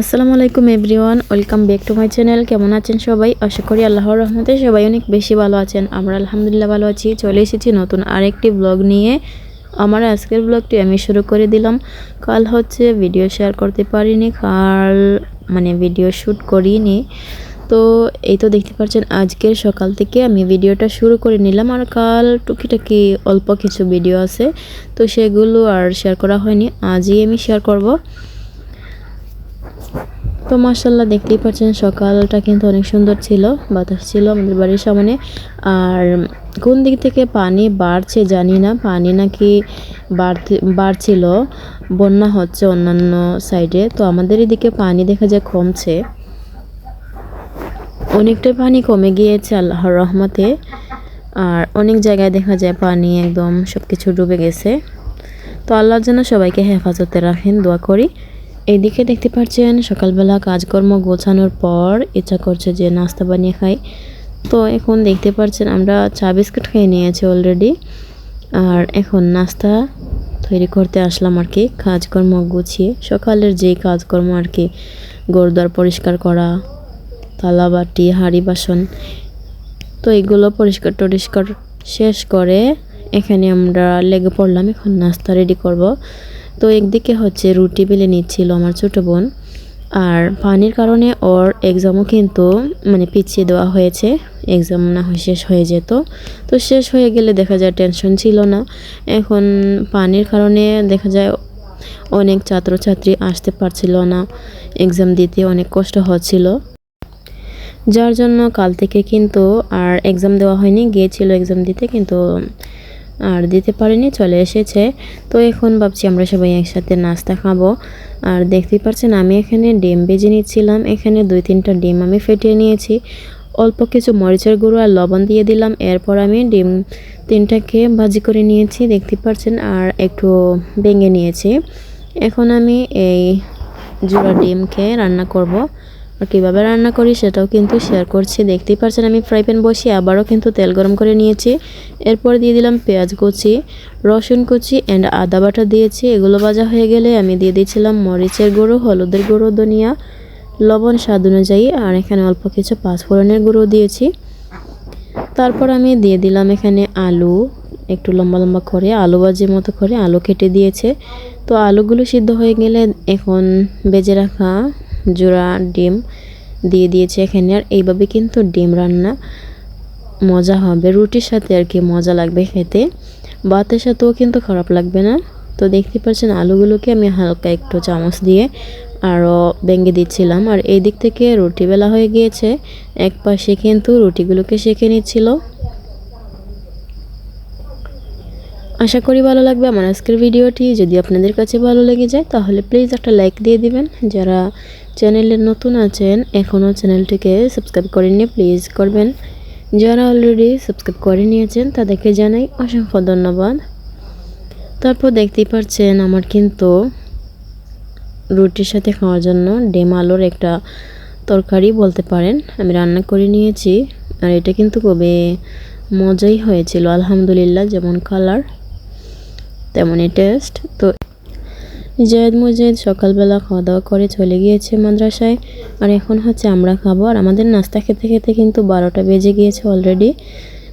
আসসালামু আলাইকুম everyone, welcome back to my channel. কেমন আছেন সবাই? আশা করি আল্লাহর রহমতে সবাই অনেক বেশি ভালো আছেন। আমরা আলহামদুলিল্লাহ ভালো আছি, চলে এসেছি নতুন আরেকটি ব্লগ নিয়ে। আমার আজকের ব্লগটি আমি শুরু করে দিলাম। কাল হচ্ছে ভিডিও শেয়ার করতে পারিনি, কাল মানে ভিডিও শ্যুট করিনি। তো এই তো দেখতে পাচ্ছেন, আজকের সকাল থেকে আমি ভিডিওটা শুরু করে নিলাম আর কাল টুকিটাকি অল্প কিছু ভিডিও আছে। তো সেগুলো আর শেয়ার করা হয়নি, আজই আমি শেয়ার করব। তো মার্শাল্লাহ দেখতেই পাচ্ছেন সকালটা কিন্তু অনেক সুন্দর ছিল, বাতাস ছিল আমাদের বাড়ির সামনে। আর কোন দিক থেকে পানি বাড়ছে জানি না, পানি নাকি বাড়তে বাড়ছিল, বন্যা হচ্ছে অন্যান্য সাইডে তো আমাদের এদিকে পানি দেখা যায় কমছে। অনেকটাই পানি কমে গিয়েছে আল্লাহর রহমতে। আর অনেক জায়গায় দেখা যায় পানি একদম সব কিছু ডুবে গেছে। তো আল্লাহ যেন সবাইকে হেফাজতে রাখেন, দোয়া করি। এদিকে দেখতে পাচ্ছেন, সকালবেলা কাজকর্ম গোছানোর পর ইচ্ছা করছে যে নাস্তা বানিয়ে খাই। তো এখন দেখতে পাচ্ছেন, আমরা চা বিস্কুট খেয়ে নিয়েছি অলরেডি আর এখন নাস্তা তৈরি করতে আসলাম আর কি, কাজকর্ম গুছিয়ে। সকালের যে কাজকর্ম আর কি, গোরদার পরিষ্কার করা, থালা বাটি, হাঁড়ি বাসন, তো এগুলো পরিষ্কার টরিষ্কার শেষ করে এখানে আমরা লেগে পড়লাম। এখন নাস্তা রেডি করব। তো একদিকে হচ্ছে রুটি বেলে নিচ্ছিল আমার ছোটো বোন। আর পানির কারণে ওর এক্সামও কিন্তু মানে পিছিয়ে দেওয়া হয়েছে। এক্সাম না হয় শেষ হয়ে যেত। তো শেষ হয়ে গেলে দেখা যায় টেনশন ছিল না। এখন পানির কারণে দেখা যায় অনেক ছাত্রছাত্রী আসতে পারছিল না। এক্সাম দিতে অনেক কষ্ট হচ্ছিল। যার জন্য কাল থেকে কিন্তু আর এক্সাম দেওয়া হয়নি। গিয়েছিল এক্সাম দিতে কিন্তু আর দিতে পারিনি, চলে এসেছে। তো এখন ভাবছি আমরা সবাই একসাথে নাস্তা খাব। আর দেখতেই পাচ্ছেন আমি এখানে ডিম বেজে নিচ্ছিলাম। এখানে দুই তিনটা ডিম আমি ফেটিয়ে নিয়েছি। অল্প কিছু মরিচের গুঁড়ো আর লবণ দিয়ে দিলাম। এরপর আমি ডিম তিনটাকে ভাজি করে নিয়েছি দেখতে পাচ্ছেন আর একটু ভেঙে নিয়েছি। এখন আমি এই জোড়া ডিমকে রান্না করব। আর কীভাবে রান্না করি সেটাও কিন্তু শেয়ার করছি। দেখতেই পাচ্ছেন আমি ফ্রাই প্যান বসিয়ে আবারও কিন্তু তেল গরম করে নিয়েছি। এরপর দিয়ে দিলাম পেঁয়াজ কুচি, রসুন কুচি অ্যান্ড আদা বাটা দিয়েছি। এগুলো ভাজা হয়ে গেলে আমি দিয়ে দিয়েছিলাম মরিচের গুঁড়ো, হলুদের গুঁড়ো, ধনিয়া, লবণ স্বাদ অনুযায়ী আর এখানে অল্প কিছু পাঁচফোড়নের গুঁড়ো দিয়েছি। তারপর আমি দিয়ে দিলাম এখানে আলু, একটু লম্বা লম্বা করে, আলু ভাজির মতো করে আলু কেটে দিয়েছে। তো আলুগুলো সিদ্ধ হয়ে গেলে এখন বেজে রাখা জোড়া ডিম দিয়ে দিয়েছে এখানে। আর এইভাবে কিন্তু ডিম রান্না মজা হবে। রুটির সাথে আর কি মজা লাগবে খেতে। ভাতের সাথেও কিন্তু খারাপ লাগবে না। তো দেখতে পাচ্ছেন আলুগুলোকে আমি হালকা একটু চামচ দিয়ে আরও ভেঙে দিচ্ছিলাম। আর এই দিক থেকে রুটি বেলা হয়ে গিয়েছে। এক পাশে কিন্তু রুটিগুলোকে শেখে নিচ্ছিল। আশা করি ভালো লাগবে আমার আজকের ভিডিওটি। যদি আপনাদের কাছে ভালো লেগে যায় তাহলে প্লিজ একটা লাইক দিয়ে দিবেন। যারা চ্যানেলে নতুন আছেন, এখনও চ্যানেলটিকে সাবস্ক্রাইব করেননি, প্লিজ করবেন। যারা অলরেডি সাবস্ক্রাইব করে নিয়েছেন, তাদেরকে জানাই অসংখ্য ধন্যবাদ। তারপর দেখতেই পাচ্ছেন আমার কিন্তু রুটির সাথে খাওয়ার জন্য ডেম আলুর একটা তরকারি বলতে পারেন, আমি রান্না করে নিয়েছি। আর এটা কিন্তু খুবই মজাই হয়েছিল, আলহামদুলিল্লাহ, যেমন কালার তেমনই টেস্ট তো জায়দ মুজাহিদ সকালবেলা খাওয়া দাওয়া করে চলে গিয়েছে মাদ্রাসায়। আর এখন হচ্ছে আমরা খাব। আর আমাদের নাস্তা খেতে খেতে কিন্তু বারোটা বেজে গিয়েছে অলরেডি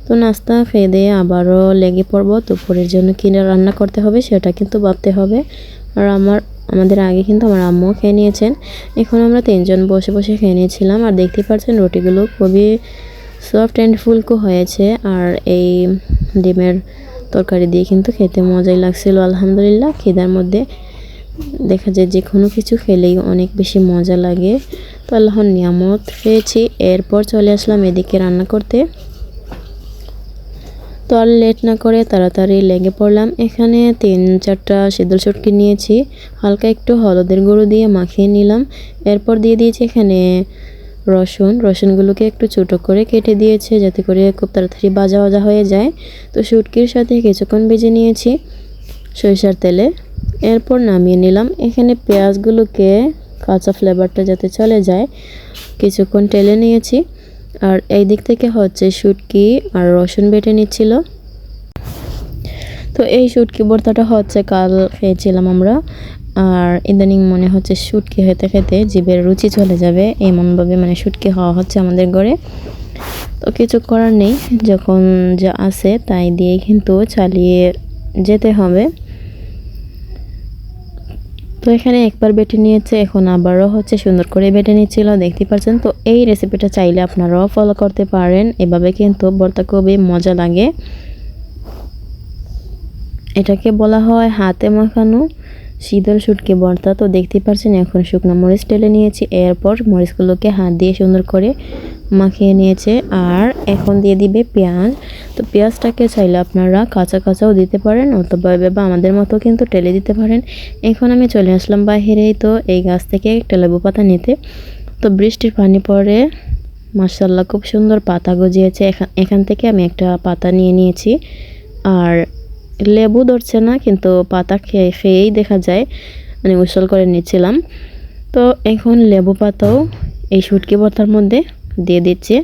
তো নাস্তা খেয়ে দিয়ে আবারও লেগে পড়ব। দুপুরের জন্য কিনে রান্না করতে হবে সেটা কিন্তু ভাবতে হবে। আর আমার, আমাদের আগে কিন্তু আমার আম্মুও খেয়ে নিয়েছেন। এখন আমরা তিনজন বসে বসে খেয়ে নিয়েছিলাম। আর দেখতে পাচ্ছেন রুটিগুলো খুবই সফট অ্যান্ড ফুলকো হয়েছে। আর এই ডিমের তরকারি দিয়ে কিন্তু খেতে মজাই লাগছিল, আলহামদুলিল্লাহ। খিদার মধ্যে দেখা যায় যে কোনো কিছু খেলেই অনেক বেশি মজা লাগে। তো আল্লাহর নিয়ামত পেয়েছি। এরপর চলে আসলাম এদিকে রান্না করতে। তো আর লেট না করে তাড়াতাড়ি লেগে পড়লাম। এখানে তিন, চারটা সিদ্ধ চটকি নিয়েছি। হালকা একটু হলদের গুঁড়ো দিয়ে মাখিয়ে নিলাম। এরপর দিয়ে দিয়েছি এখানে রসুন। রসুনগুলোকে একটু ছোটো করে কেটে দিয়েছে যাতে করে খুব তাড়াতাড়ি বাজা বাজা হয়ে যায়। তো শুটকির সাথে কিছুক্ষণ ভেজে নিয়েছি সরিষার তেলে। এরপর নামিয়ে নিলাম। এখানে পেঁয়াজগুলোকে কাঁচা ফ্লেভারটা যাতে চলে যায়, কিছুক্ষণ টেলে নিয়েছি। আর এই দিক থেকে হচ্ছে শুটকি আর রসুন বেটে নিচ্ছিল। তো এই শুটকি ভর্তাটা হচ্ছে কাল খেয়েছিলাম আমরা। আর ইদানিং মনে হচ্ছে শুটকি খেতে খেতে জীবের রুচি চলে যাবে। এমনভাবে মানে শুটকি হওয়া হচ্ছে আমাদের ঘরে। তো কিছু করার নেই, যখন যা আছে তাই দিয়ে কিন্তু চালিয়ে যেতে হবে। তো এখানে একবার বেটে নিয়েছে, এখন আবারও হচ্ছে, সুন্দর করে বেটে নিচ্ছিল দেখতে পাচ্ছেন তো এই রেসিপিটা চাইলে আপনারাও ফলো করতে পারেন, এভাবে কিন্তু ভর্তা খুবই মজা লাগে। এটাকে বলা হয় হাতে মাখানো শীতল শুটকি ভর্তা, তো দেখতেই পাচ্ছেন এখন শুকনো মরিচ টেলে নিয়েছি, এরপর মরিচগুলোকে হাত দিয়ে সুন্দর করে মাখিয়ে নিয়েছে আর এখন দিয়ে দিবে পেঁয়াজ। তো পেঁয়াজটাকে চাইলে আপনারা কাঁচা কাঁচাও দিতে পারেন অথবা বা আমাদের মতো কিন্তু টেলে দিতে পারেন। এখন আমি চলে আসলাম বাহিরেই তো এই গাছ থেকে লেবু পাতা নিতে। তো বৃষ্টির পানি পড়ে মার্শাল্লাহ খুব সুন্দর পাতা গজিয়েছে। এখান থেকে আমি একটা পাতা নিয়ে নিয়েছি। আর লেবু ধরছে না কিন্তু পাতা খেয়ে, খেয়েই দেখা যায়। মানে উসল করে নিচ্ছিলাম। তো এখন লেবু পাতাও এই শুটকি পাতার মধ্যে দিয়ে দিচ্ছি।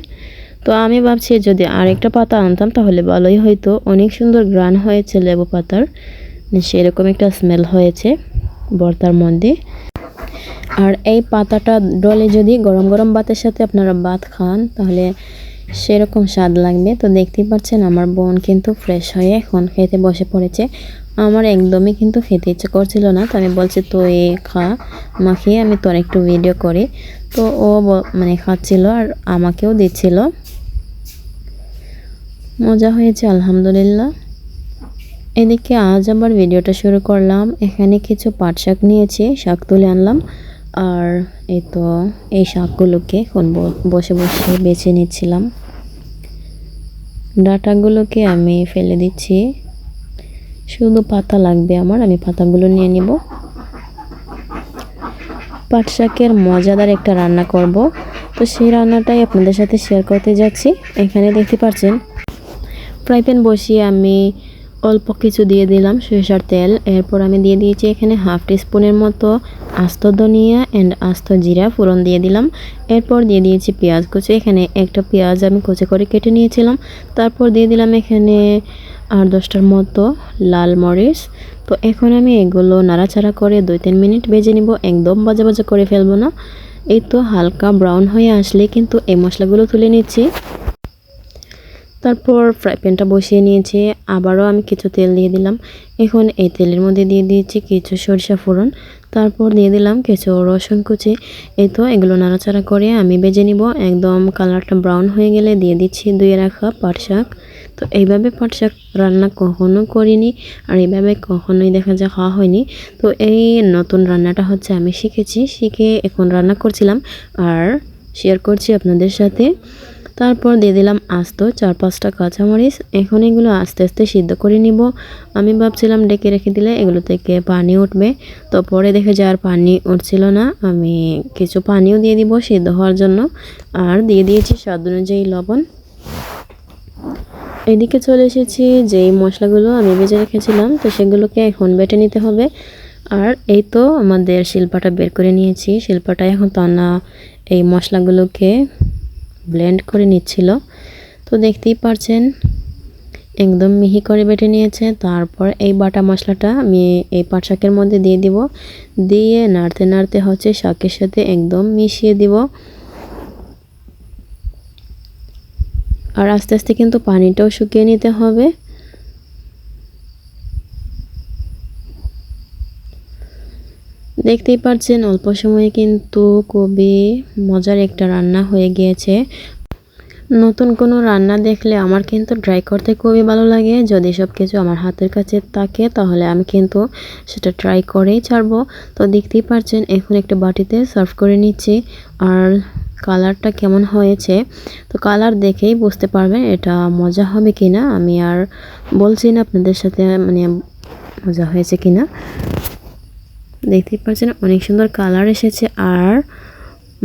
তো আমি ভাবছি যদি আরেকটা পাতা আনতাম তাহলে ভালোই হয়তো অনেক সুন্দর গ্রান হয়েছে লেবু পাতার। সেরকম একটা স্মেল হয়েছে বর্তার মধ্যে। আর এই পাতাটা ডলে যদি গরম গরম ভাতের সাথে আপনারা ভাত খান তাহলে সেরকম স্বাদ লাগবে। তো দেখতেই পাচ্ছেন আমার বোন কিন্তু ফ্রেশ হয়ে এখন খেতে বসে পড়েছে। আমার একদমই কিন্তু খেতে ইচ্ছে করছিল না। তো আমি বলছি তো এ খা, মাখিয়ে আমি তোর একটু ভিডিও করি। তো ও মানে খাচ্ছিল আর আমাকেও দিচ্ছিল। মজা হয়েছে, আলহামদুলিল্লাহ। এদিকে আজ আবার ভিডিওটা শুরু করলাম। এখানে কিছু পাট শাক নিয়েছি, শাক তুলে আনলাম। আর এই তো, এই শাকগুলোকে এখন বসে বসে বেছে নিচ্ছিলাম। ডাটাগুলোকে আমি ফেলে দিচ্ছি। শুধু পাতা লাগবে আমার, আমি পাতাগুলো নিয়ে নিব। পাট শাকের মজাদার একটা রান্না করব। তো সেই রান্নাটাই আপনাদের সাথে শেয়ার করতে যাচ্ছি। এখানে দেখতে পাচ্ছেন ফ্রাই প্যান বসিয়ে আমি অল্প কিছু দিয়ে দিলাম সরিষার তেল। এরপর আমি দিয়ে দিয়েছি এখানে হাফ টিস্পুনের মতো আস্ত ধনিয়া অ্যান্ড আস্ত জিরা ফোড়ন দিয়ে দিলাম। এরপর দিয়ে দিয়েছি পেঁয়াজ কুচি। এখানে একটা পেঁয়াজ আমি কুচি করে কেটে নিয়েছিলাম। তারপর দিয়ে দিলাম এখানে আট দশটার মতো লাল মরিচ। তো এখন আমি এগুলো নাড়াচাড়া করে দুই তিন মিনিট ভেজে নিব। একদম বাজা বাজা করে ফেলব না। এই তো হালকা ব্রাউন হয়ে আসলে কিন্তু এই মশলাগুলো তুলে নিচ্ছি। তারপর ফ্রাই প্যানটা বসিয়ে নিয়েছি। আবারও আমি কিছু তেল দিয়ে দিলাম। এখন এই তেলের মধ্যে দিয়ে দিয়েছি কিছু সরিষা ফোড়ন। তারপর দিয়ে দিলাম কিছু রসুন কুচি। এই তো এগুলো নাড়াচাড়া করে আমি বেজে নিব। একদম কালারটা ব্রাউন হয়ে গেলে দিয়ে দিচ্ছি ধুয়ে রাখা পাট শাক। তো এইভাবে পাট শাক রান্না কখনো করিনি আর এইভাবে কখনোই দেখা যায় খাওয়া হয়নি। তো এই নতুন রান্নাটা হচ্ছে আমি শিখেছি, শিখে এখন রান্না করছিলাম আর শেয়ার করছি আপনাদের সাথে। তারপর দিয়ে দিলাম আস্ত, চার পাঁচটা কাঁচামরিচ। এখন এগুলো আস্তে আস্তে সিদ্ধ করে নিব। আমি ভাবছিলাম ডেকে রেখে দিলে এগুলো থেকে পানি উঠবে। তো পরে দেখে যে আর পানি উঠছিল না। আমি কিছু পানিও দিয়ে দিব সিদ্ধ হওয়ার জন্য। আর দিয়ে দিয়েছি স্বাদ অনুযায়ী লবণ। এদিকে চলে এসেছি, যেই মশলাগুলো আমি বেজে রেখেছিলাম, তো সেগুলোকে এখন বেটে নিতে হবে। আর এই তো আমাদের শিল্পাটা বের করে নিয়েছি। শিল্পাটা এখন টানা এই মশলাগুলোকে ব্লেন্ড করে নিচ্ছিল। তো দেখতেই পারছেন, একদম মিহি করে বেটে নিয়েছে। তারপর এই বাটা মশলাটা আমি এই পাট শাকের মধ্যে দিয়ে দিব। দিয়ে নাড়তে নাড়তে হচ্ছে শাকের সাথে একদম মিশিয়ে দিব। আর আস্তে আস্তে কিন্তু পানিটাও শুকিয়ে নিতে হবে। দেখতেই পাচ্ছেন, অল্প সময়ে কিন্তু খুবই মজার একটা রান্না হয়ে গিয়েছে। নতুন কোনো রান্না দেখলে আমার কিন্তু ট্রাই করতে খুবই ভালো লাগে। যদি সব কিছু আমার হাতের কাছে থাকে, তাহলে আমি কিন্তু সেটা ট্রাই করেই ছাড়বো। তো দেখতেই পাচ্ছেন, এখন একটা বাটিতে সার্ভ করে নিচ্ছি। আর কালারটা কেমন হয়েছে, তো কালার দেখেই বুঝতে পারবেন এটা মজা হবে কি না আমি আর বলছি না আপনাদের সাথে মানে মজা হয়েছে কি না দেখতেই পাচ্ছেন অনেক সুন্দর কালার এসেছে আর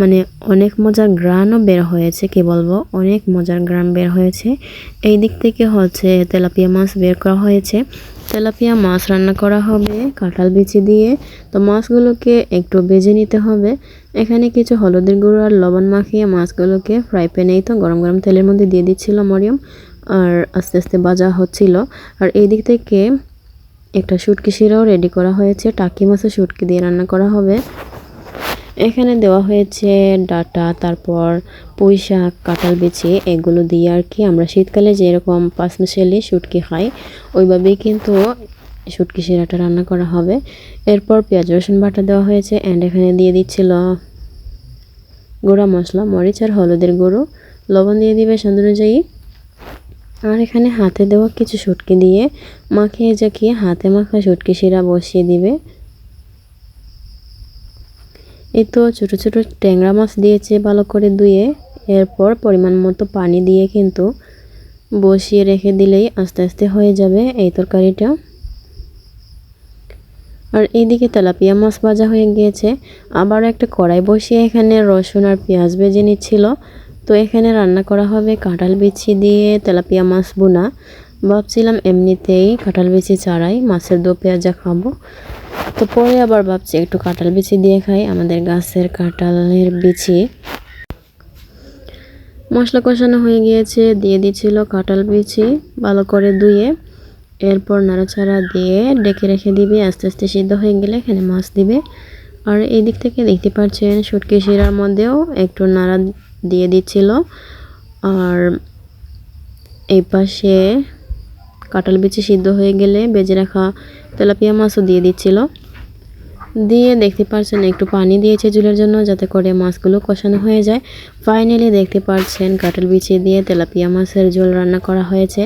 মানে অনেক মজার গ্রানও বের হয়েছে, কি বলব? অনেক মজার গ্রান বের হয়েছে। এই দিক থেকে হচ্ছে তেলাপিয়া মাছ বের করা হয়েছে। তেলাপিয়া মাছ রান্না করা হবে কাঁঠাল বিচি দিয়ে। তো মাছগুলোকে একটু বেজে নিতে হবে। এখানে কিছু হলুদের গুঁড়ো আর লবণ মাখিয়ে মাছগুলোকে ফ্রাই প্যানেই তো গরম গরম তেলের মধ্যে দিয়ে দিচ্ছিল মরিয়ম। আর আস্তে আস্তে বাজা হচ্ছিল। আর এই দিক থেকে একটা শুটকি শিরাও রেডি করা হয়েছে। টাকি মাছের শুটকি দিয়ে রান্না করা হবে। এখানে দেওয়া হয়েছে ডাটা, তারপর পুঁই শাক কাঁঠাল বিচি, এগুলো দিয়ে আর কি আমরা শীতকালে যেরকম পাঁচ পাঁচমিশালি শুটকি খাই, ওইভাবেই কিন্তু শুটকি শিরাটা রান্না করা হবে। এরপর পেঁয়াজ, রসুন বাটা দেওয়া হয়েছে অ্যান্ড এখানে দিয়ে দিচ্ছিল গুঁড়া মশলা, মরিচ আর হলুদের গুঁড়ো। লবণ দিয়ে দিবে স্বাদ অনুযায়ী। আর এখানে হাতে দেওয়া কিছু শুটকি দিয়ে মাখিয়ে জাকিয়ে হাতে মাখা শুটকি শিরা বসিয়ে দিবে। এই তো ছোটো ছোটো ট্যাংরা মাছ দিয়েছে ভালো করে ধুয়ে। এরপর পরিমাণ মতো পানি দিয়ে কিন্তু বসিয়ে রেখে দিলেই আস্তে আস্তে হয়ে যাবে এই তরকারিটা। আর এইদিকে তেলাপিয়া মাছ ভাজা হয়ে গিয়েছে। আবার একটা কড়াই বসিয়ে এখানে রসুন আর পেঁয়াজ ভেজে নিচ্ছিল। তো এখানে রান্না করা হবে কাঁঠাল বিচি দিয়ে তেলাপিয়া মাছ বোনা ভাবছিলাম এমনিতেই কাঁঠাল বিচি ছাড়াই মাছের দো পেঁয়াজা খাব। তো পরে আবার ভাবছি একটু কাঁঠাল বিচি দিয়ে খাই, আমাদের গাছের কাঁঠালের বিচি। মশলা কষানো হয়ে গিয়েছে, দিয়ে দিচ্ছিল কাঁঠাল বিচি, ভালো করে ধুয়ে। এরপর নাড়াচাড়া দিয়ে ডেকে রেখে দিবে, আস্তে আস্তে সিদ্ধ হয়ে গেলে এখানে মাছ দিবে। আর এই দিক থেকে দেখতে পাচ্ছেন সুটকি শিরার মধ্যেও একটু নাড়া দিয়ে দিচ্ছিল আর এই পাশে কাঁঠাল বিচি সিদ্ধ হয়ে গেলে বেজে রাখা তেলাপিয়া মাছও দিয়ে দিচ্ছিল। দিয়ে দেখতে পাচ্ছেন একটু পানি দিয়েছে ঝুলের জন্য যাতে করে মাছগুলো কষানো হয়ে যায়। ফাইনালি দেখতে পাচ্ছেন কাঁঠাল বিছিয়ে দিয়ে তেলাপিয়া মাছের ঝোল রান্না করা হয়েছে।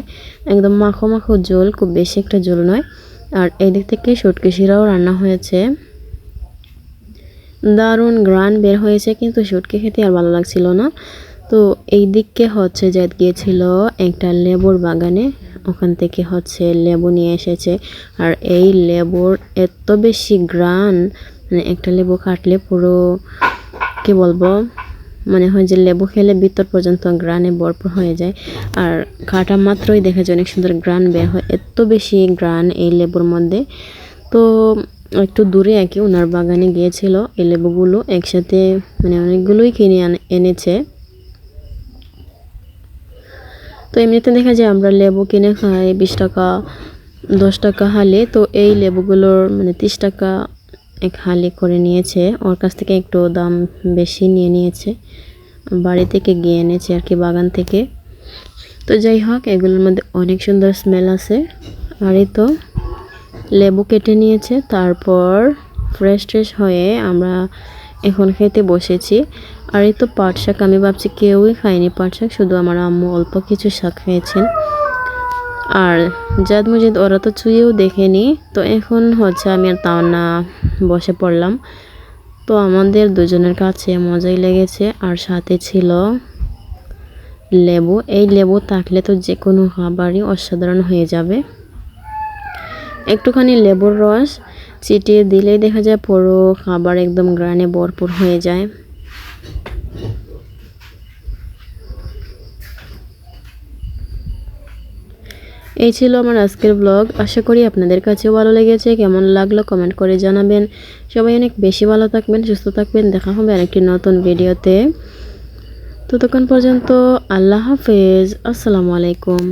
একদম মাখো মাখো ঝোল, খুব বেশি একটা ঝোল নয়। আর এদিক থেকে সটকি শিরাও রান্না হয়েছে। দারুণ গ্রান বের হয়েছে, কিন্তু শুটকি খেতে আর ভালো লাগছিল না। তো এই দিককে হচ্ছে যে গিয়েছিল একটা লেবুর বাগানে। ওখান থেকে হচ্ছে লেবু নিয়ে এসেছে। আর এই লেবুর এত বেশি গ্রান মানে একটা লেবু কাটলে পুরো, কি বলব, মনে হয় যে লেবু খেলে ভিতর পর্যন্ত গ্রানে ভরপুর হয়ে যায়। আর কাটা মাত্রই দেখা যায় অনেক সুন্দর গ্রান বের হয়, এত বেশি গ্রান এই লেবুর মধ্যে। তো একটু দূরে আর কি ওনার বাগানে গিয়েছিল এই লেবুগুলো, একসাথে মানে অনেকগুলোই কিনে এনেছে। তো এমনিতে দেখা যায় আমরা লেবু কিনে খাই, বিশ টাকা, দশ টাকা হালে। তো এই লেবুগুলোর মানে তিরিশ টাকা এক হালি করে নিয়েছে। ওর কাছ থেকে একটু দাম বেশি নিয়ে নিয়েছে। বাড়ি থেকে গিয়ে এনেছে আর কি বাগান থেকে। তো যাই হোক, এগুলোর মধ্যে অনেক সুন্দর স্মেল আছে। আর এই তো লেবু কেটে নিয়েছে। তারপর ফ্রেশ ট্রেশ হয়ে আমরা এখন খেতে বসেছি। আর এই তো পাট শাক, আমি ভাবছি কেউই খায়নি পাট শাক, শুধু আমার আম্মু অল্প কিছু শাক খেয়েছেন। আর জাদ মজিদ, ওরা তো চুইয়েও দেখেনি, তো এখন হচ্ছে আমি আর তাও না বসে পড়লাম। তো আমাদের দুজনের কাছে মজাই লেগেছে, আর সাথে ছিল লেবু। এই লেবু থাকলে তো যে কোনো খাবারই অসাধারণ হয়ে যাবে। একটুখানি লেবুর রস, চিটিয়ে দিলেই দেখা যায় পুরো খাবার একদম গ্রানে ভরপুর হয়ে যায়। এই ছিল আমার আজকের ব্লগ আশা করি আপনাদের কাছেও ভালো লেগেছে। কেমন লাগল কমেন্ট করে জানাবেন। সবাই অনেক বেশি ভালো থাকবেন, সুস্থ থাকবেন। দেখা হবে আরেকটি নতুন ভিডিওতে। ততক্ষণ পর্যন্ত আল্লাহ হাফেজ। আসসালামু আলাইকুম।